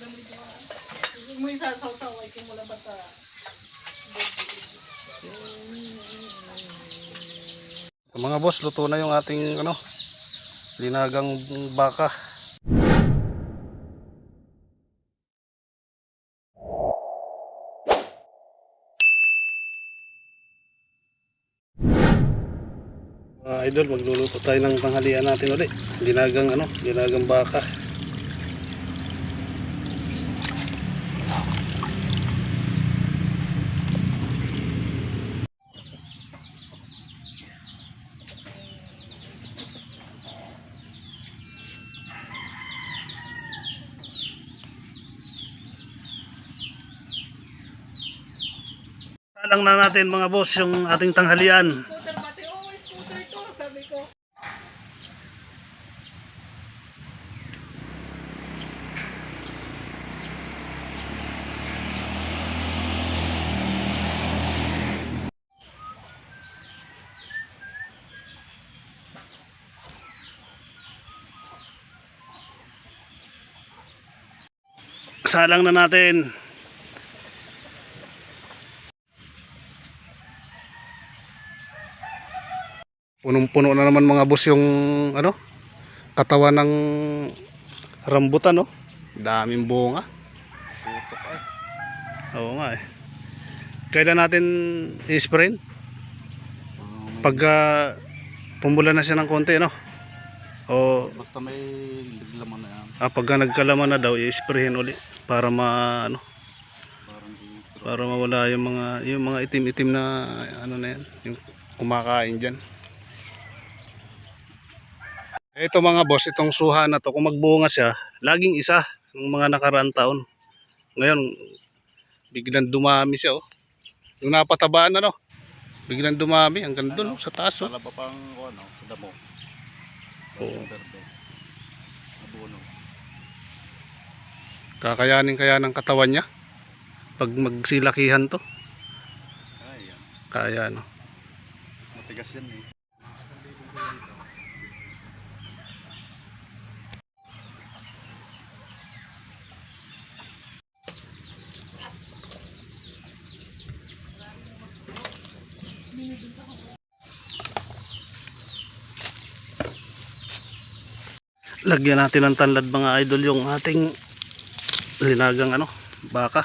Dami ko. Kung mo yung sasaw-saw, ay kung wala bata. Mga boss, luto na yung ating ano, linagang baka. Mga idol, magluluto tayo ng tanghalian natin ulit. Linagang ano, linagang baka. Salang na natin mga boss yung ating tanghalian. Salang na natin. Punong-puno na naman mga boss yung ano, katawan ng rambutan no. Daming bunga. Oo nga eh. Kailan natin i-spray? Pagka pumula na siya ng konti no. O Basta may liglaman na yan. ah, pagka nagkalaman na daw i-sprayin uli para ma ano, para mawala yung mga yung mga itim-itim na ano na yan, yung kumakain diyan. Ito mga boss, itong suha na to, kung magbunga siya, laging isa ng mga nakaraang taon. Ngayon, biglang dumami siya oh. Yung napatabaan na no, biglang dumami hanggang doon oh, sa taas oh. Wala pa pang ano, sa damo. Oo. Nabuno. Kakayanin kaya ng katawan niya pag magsilakihan to. Ay, yan. Kaya no. Matigas yan eh. Lagyan natin ng tanlad mga idol yung ating linagang ano baka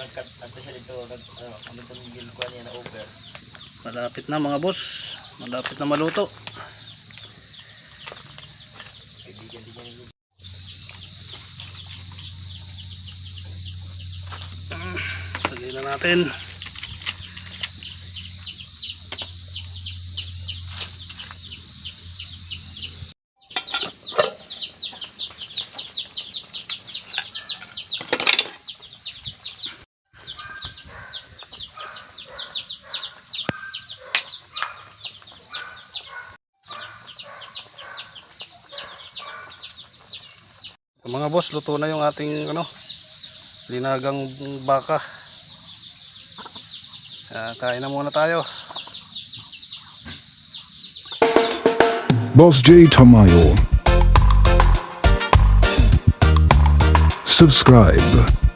Ito siya dito, nag, ano, ano itong niya na over. malapit na mga boss. Malapit na maluto. Kaibigan din niya yung lagyan na natin mga boss luto na yung ating ano linagang baka Ah, kain na muna tayo Boss J Tamayo. Subscribe.